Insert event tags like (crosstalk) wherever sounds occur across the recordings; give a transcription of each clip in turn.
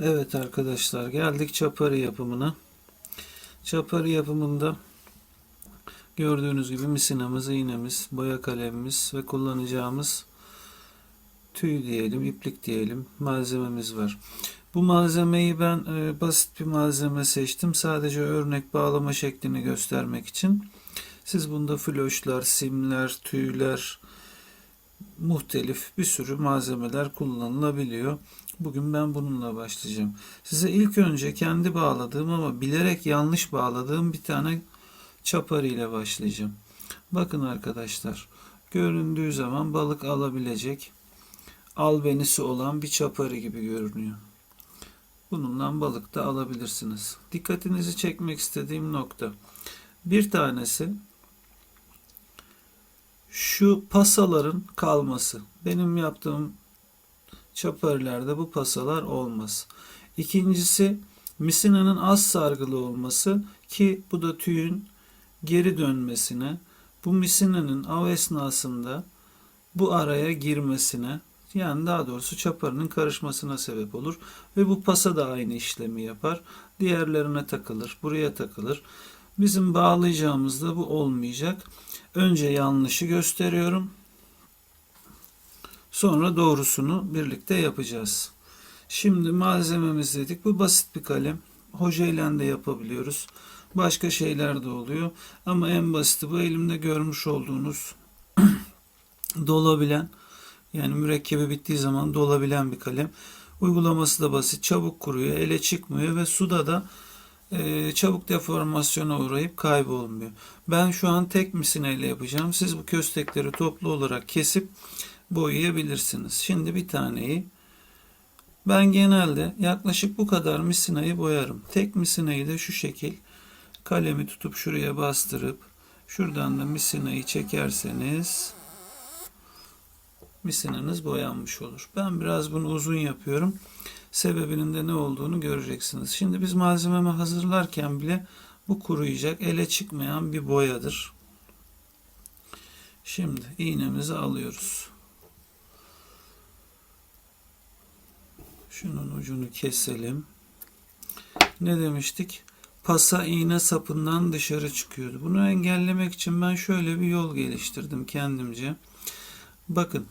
Evet arkadaşlar geldik çaparı yapımına. Çaparı yapımında gördüğünüz gibi misinamız, iğnemiz, boya kalemimiz ve kullanacağımız tüy diyelim, iplik diyelim malzememiz var. Bu malzemeyi ben e, basit bir malzeme seçtim. Sadece örnek bağlama şeklini göstermek için. Siz bunda floşlar, simler, tüyler, muhtelif bir sürü malzemeler kullanılabiliyor. Bugün ben bununla başlayacağım. Size ilk önce kendi bağladığım ama bilerek yanlış bağladığım bir tane çapar ile başlayacağım. Bakın arkadaşlar. Göründüğü zaman balık alabilecek albenisi olan bir çaparı gibi görünüyor. Bununla balık da alabilirsiniz. Dikkatinizi çekmek istediğim nokta. Bir tanesi şu pasaların kalması. Benim yaptığım çaparlarda bu pasalar olmaz. İkincisi misinanın az sargılı olması ki bu da tüyün geri dönmesine, bu misinanın av esnasında bu araya girmesine yani daha doğrusu çaparının karışmasına sebep olur ve bu pasa da aynı işlemi yapar. Diğerlerine takılır, buraya takılır. Bizim bağlayacağımızda bu olmayacak. Önce yanlışı gösteriyorum. Sonra doğrusunu birlikte yapacağız. Şimdi malzememiz dedik. Bu basit bir kalem. Hoca de yapabiliyoruz. Başka şeyler de oluyor. Ama en basiti bu elimde görmüş olduğunuz (clears throat) dolabilen yani mürekkebi bittiği zaman dolabilen bir kalem. Uygulaması da basit. Çabuk kuruyor. Ele çıkmıyor ve suda da e, çabuk deformasyona uğrayıp kaybolmuyor. Ben şu an tek misineyle yapacağım. Siz bu köstekleri toplu olarak kesip boyayabilirsiniz. Şimdi bir taneyi ben genelde yaklaşık bu kadar misinayı boyarım. Tek misinayı da şu şekil kalemi tutup şuraya bastırıp şuradan da misinayı çekerseniz misinanız boyanmış olur. Ben biraz bunu uzun yapıyorum. Sebebinin de ne olduğunu göreceksiniz. Şimdi biz malzememi hazırlarken bile bu kuruyacak, ele çıkmayan bir boyadır. Şimdi iğnemizi alıyoruz. Şunun ucunu keselim. Ne demiştik? Pasa iğne sapından dışarı çıkıyordu. Bunu engellemek için ben şöyle bir yol geliştirdim kendimce. Bakın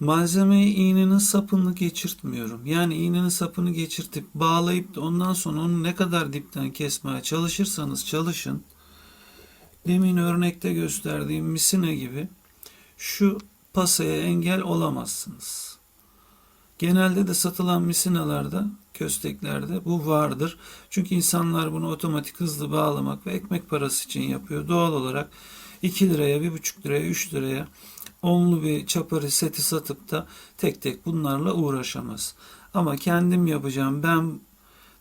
Malzemeyi iğnenin sapını geçirtmiyorum. Yani iğnenin sapını geçirtip bağlayıp da ondan sonra onu ne kadar dipten kesmeye çalışırsanız çalışın. Demin örnekte gösterdiğim misine gibi şu pasaya engel olamazsınız. Genelde de satılan misinalarda, kösteklerde bu vardır. Çünkü insanlar bunu otomatik hızlı bağlamak ve ekmek parası için yapıyor. Doğal olarak 2 liraya, 1,5 liraya, 3 liraya onlu bir çaparı seti satıp da tek tek bunlarla uğraşamaz. Ama kendim yapacağım, ben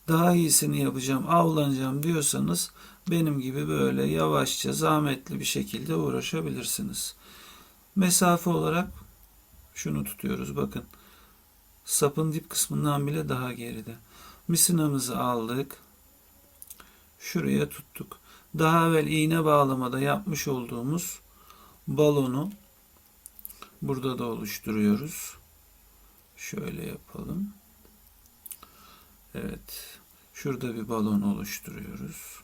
daha iyisini yapacağım, avlanacağım diyorsanız benim gibi böyle yavaşça, zahmetli bir şekilde uğraşabilirsiniz. Mesafe olarak şunu tutuyoruz bakın. Sapın dip kısmından bile daha geride. Misinamızı aldık. Şuraya tuttuk. Daha evvel iğne bağlamada yapmış olduğumuz balonu Burada da oluşturuyoruz. Şöyle yapalım. Evet. Şurada bir balon oluşturuyoruz.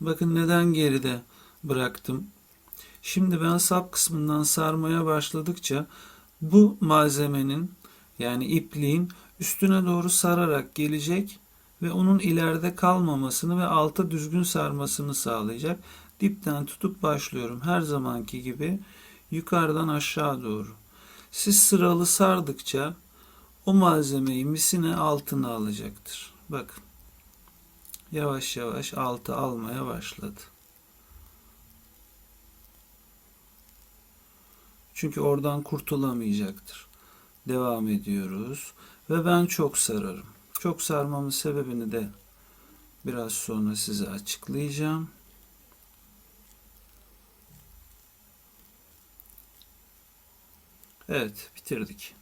Bakın neden geride bıraktım. Şimdi ben sap kısmından sarmaya başladıkça bu malzemenin yani ipliğin üstüne doğru sararak gelecek ve onun ileride kalmamasını ve alta düzgün sarmasını sağlayacak dipten tutup başlıyorum. Her zamanki gibi yukarıdan aşağı doğru. Siz sıralı sardıkça o malzemeyi misine altına alacaktır. Bakın. Yavaş yavaş altı almaya başladı. Çünkü oradan kurtulamayacaktır. Devam ediyoruz. Ve ben çok sararım. Çok sarmamın sebebini de biraz sonra size açıklayacağım. Evet bitirdik.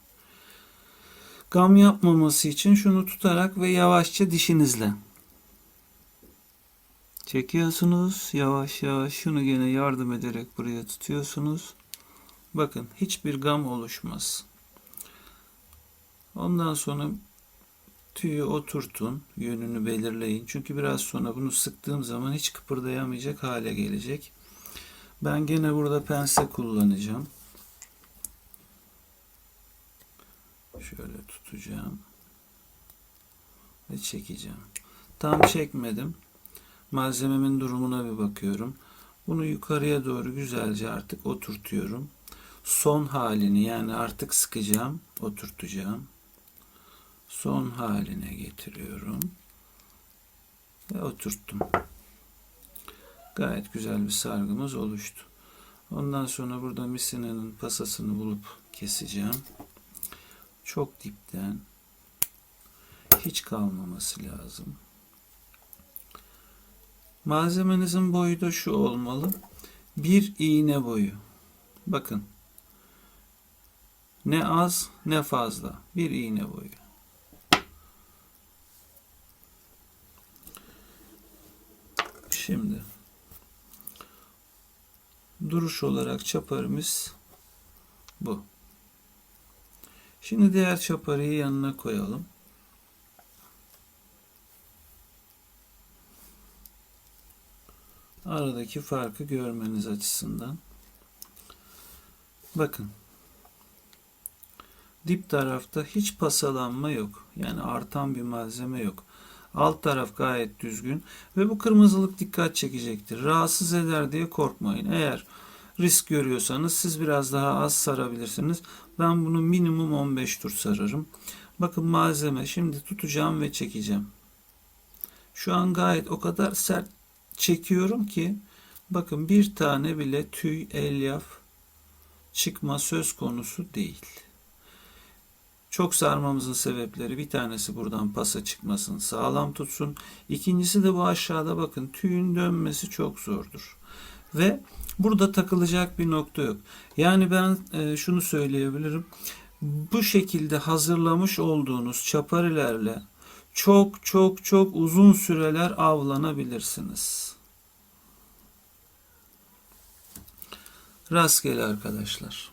Gam yapmaması için şunu tutarak ve yavaşça dişinizle çekiyorsunuz. Yavaş yavaş şunu gene yardım ederek buraya tutuyorsunuz. Bakın hiçbir gam oluşmaz. Ondan sonra tüyü oturtun, yönünü belirleyin. Çünkü biraz sonra bunu sıktığım zaman hiç kıpırdayamayacak hale gelecek. Ben gene burada pense kullanacağım. Şöyle tutacağım ve çekeceğim. Tam çekmedim. Malzememin durumuna bir bakıyorum. Bunu yukarıya doğru güzelce artık oturtuyorum. Son halini yani artık sıkacağım, oturtacağım. Son haline getiriyorum. Ve oturttum. Gayet güzel bir sargımız oluştu. Ondan sonra burada misinenin pasasını bulup keseceğim. Çok dipten hiç kalmaması lazım. Malzemenizin boyu da şu olmalı. Bir iğne boyu. Bakın. Ne az ne fazla. Bir iğne boyu. Şimdi duruş olarak çaparımız bu. Şimdi diğer çaparıyı yanına koyalım. Aradaki farkı görmeniz açısından. Bakın. Dip tarafta hiç pasalanma yok. Yani artan bir malzeme yok. Alt taraf gayet düzgün ve bu kırmızılık dikkat çekecektir. Rahatsız eder diye korkmayın. Eğer risk görüyorsanız siz biraz daha az sarabilirsiniz. Ben bunu minimum 15 tur sararım. Bakın malzeme şimdi tutacağım ve çekeceğim. Şu an gayet o kadar sert çekiyorum ki bakın bir tane bile tüy elyaf çıkma söz konusu değil. Çok sarmamızın sebepleri bir tanesi buradan pasa çıkmasın sağlam tutsun. İkincisi de bu aşağıda bakın tüyün dönmesi çok zordur. Ve burada takılacak bir nokta yok. Yani ben e, şunu söyleyebilirim. Bu şekilde hazırlamış olduğunuz çaparilerle çok çok çok uzun süreler avlanabilirsiniz. Rastgele arkadaşlar.